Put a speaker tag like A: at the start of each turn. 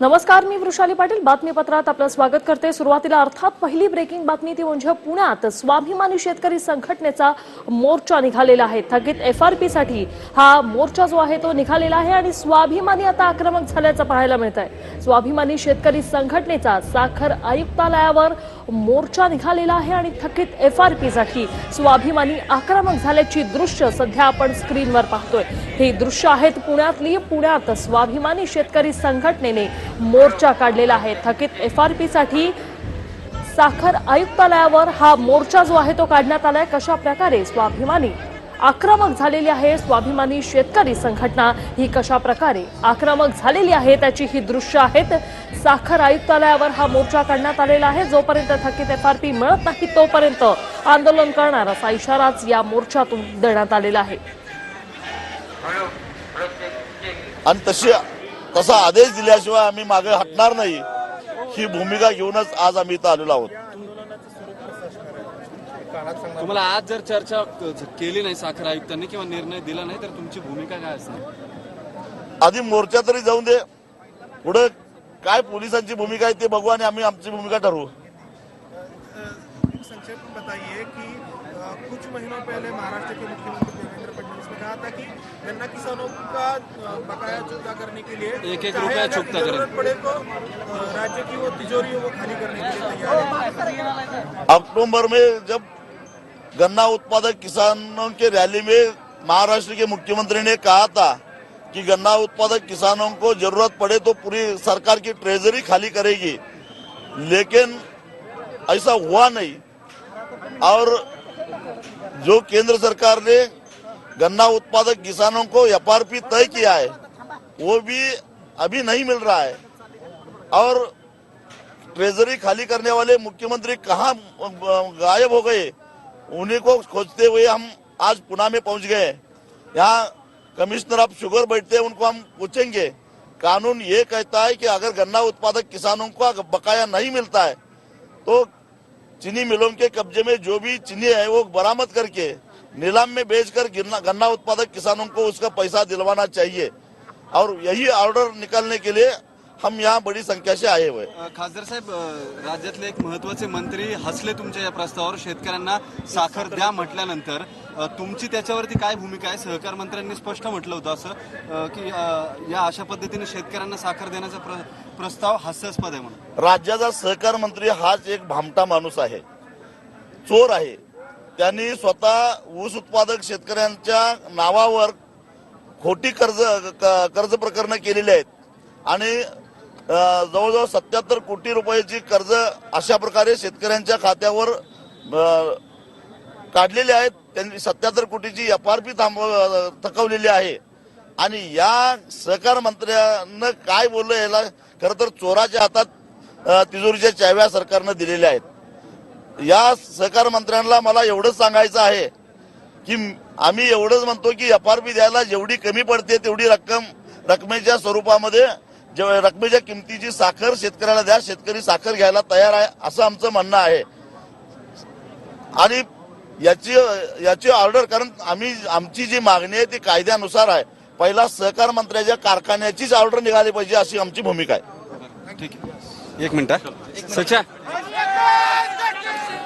A: नमस्कार मी वृषाली पाटील. बातमीपत्रात आपलं स्वागत करते. सुरुवातीला अर्थात पहिली ब्रेकिंग बातमी ती म्हणजे पुण्यात स्वाभिमानी शेतकरी संघटनेचा मोर्चा निघालेला आहे. थकीत एफ आरसाठी हा मोर्चा जो आहे तो निघालेला आहे आणि स्वाभिमानी आता आक्रमक झाल्याचं पाहायला मिळत आहे स्वाभिमानी शेतकरी संघटनेचा साखर आयुक्तालयावर मोर्चा निघालेला आहे आणि थकीत एफ आरसाठी स्वाभिमानी आक्रमक झाल्याची दृश्य सध्या आपण स्क्रीनवर पाहतोय. ही दृश्य आहेत पुण्यातली. पुण्यात स्वाभिमानी शेतकरी संघटनेने मोर्चा काढलेला आहे. थकीत एफ आर पीसाठी साखर आयुक्तालयावर हा मोर्चा जो आहे तो काढण्यात आलाय. कशा प्रकारे स्वाभिमानी. आक्रमक झालेली आहे. स्वाभिमानी शेतकरी संघटना ही कशा प्रकारे आक्रमक झालेली आहे त्याची ही दृश्य आहेत. साखर आयुक्तालयावर हा मोर्चा काढण्यात आलेला आहे. जोपर्यंत थकीत एफ आर पी मिळत नाही तोपर्यंत आंदोलन करणार असा इशाराच या मोर्चातून देण्यात आलेला आहे.
B: आणि तशी तसा आदेश दिल्याशिवाय आम्ही मागे हटणार नाही. ही भूमिका घेऊनच आज आम्ही इथं आलेलो आहोत.
C: तुम्हाला आज जर चर्चा केली नाही साखर आयुक्तांनी किंवा निर्णय दिला नाही तर तुमची भूमिका काय असणार?
B: आधी मोर्चा तरी जाऊन दे. पुढे काय पोलिसांची भूमिका आहे ते बघू आणि आम्ही आमची भूमिका ठरवू.
D: संक्षेप में बताइए कि कुछ महीनों पहले महाराष्ट्र के मुख्यमंत्री कहा था कि गन्ना किसानों का बकाया चुकता करने के लिए
C: एक- एक रुपया चुकता करें।
D: ज़रूरत पड़े तो राज्य की वो तिजोरी वो खाली करने के लिए तैयार है
B: अक्टूबर में जब गन्ना उत्पादक किसानों के रैली में महाराष्ट्र के मुख्यमंत्री ने कहा था कि गन्ना उत्पादक किसानों को ज़रूरत पड़े तो पूरी सरकार की ट्रेजरी खाली करेगी लेकिन ऐसा हुआ नहीं और जो केंद्र सरकार ने गन्ना उत्पादक किसानों को एफआरपी तय किया है, वो भी अभी नहीं मिल रहा है। और ट्रेजरी खाली करने वाले मुख्यमंत्री कहाँ, गायब हो गए, उन्हीं को खोजते हुए हम आज पुणे में पहुँच गए। यहाँ कमिश्नर ऑफ़ शुगर बैठते हैं, उनको हम पूछेंगे। कानून ये कहता है कि अगर गन्ना उत्पादक किसानों को बकाया नहीं मिलता है तो चीनी मिलों के कब्जे में जो भी चीनी है, वो बरामद करके नीलाम में बेचकर गन्ना उत्पादक किसानों को उसका पैसा दिलवाना चाहिए। और यही ऑर्डर निकालने के लिए हम यहाँ बड़ी संख्या से आए हुए।
C: खासदार साहेब राज्यातले एक महत्त्वाचे मंत्री हसले तुमच्या या प्रस्तावावर शेतकऱ्यांना साखर द्या म्हटल्यानंतर तुमची त्याच्यावरती काय भूमिका आहे? सहकार मंत्र्यांनी स्पष्ट म्हटलं होतं असं अ, की या अशा पद्धतीने शेतकऱ्यांना साखर देण्याचा प्र- प्रस्ताव हास्यास्पद आहे म्हणून.
B: राज्याचा सहकार मंत्री हाच एक भामटा माणूस आहे. चोर आहे. त्यांनी स्वतः ऊस उत्पादक शेतकऱ्यांच्या नावावर खोटी कर्ज क- कर्ज प्रकरणं केलेली आहेत. आणि जवळजवळ सत्याहत्तर कोटी रुपयाची कर्ज अशा प्रकारे शेतकऱ्यांच्या खात्यावर काढलेले आहेत. त्यांनी सत्याहत्तर कोटीची एफ आर पी थांबव थकवलेली आहे. आणि या सहकार मंत्र्यानं काय बोललं याला खरं तर चोराच्या हातात तिजोरीच्या चाव्या सरकारनं दिलेल्या आहेत. या सहकार मंत्र्यांना मला एवढंच सांगायचं आहे की आम्ही एवढंच म्हणतो की एफ आर पी द्यायला जेवढी कमी पडते तेवढी रक्कम रकमेच्या स्वरूपामध्ये रकमेच्या किमतीची साखर शेतकऱ्याला द्या शेतकरी साखर घ्यायला तयार आहे असं आमचं म्हणणं आहे. आणि याची याची ऑर्डर कारण आम्ही आमची जी मागणी आहे ती कायद्यानुसार आहे. पहिला सहकार मंत्र्याच्या कारखान्याचीच ऑर्डर निघाली पाहिजे अशी आमची भूमिका आहे.
C: ठीक आहे. एक मिनिट सचा Yes,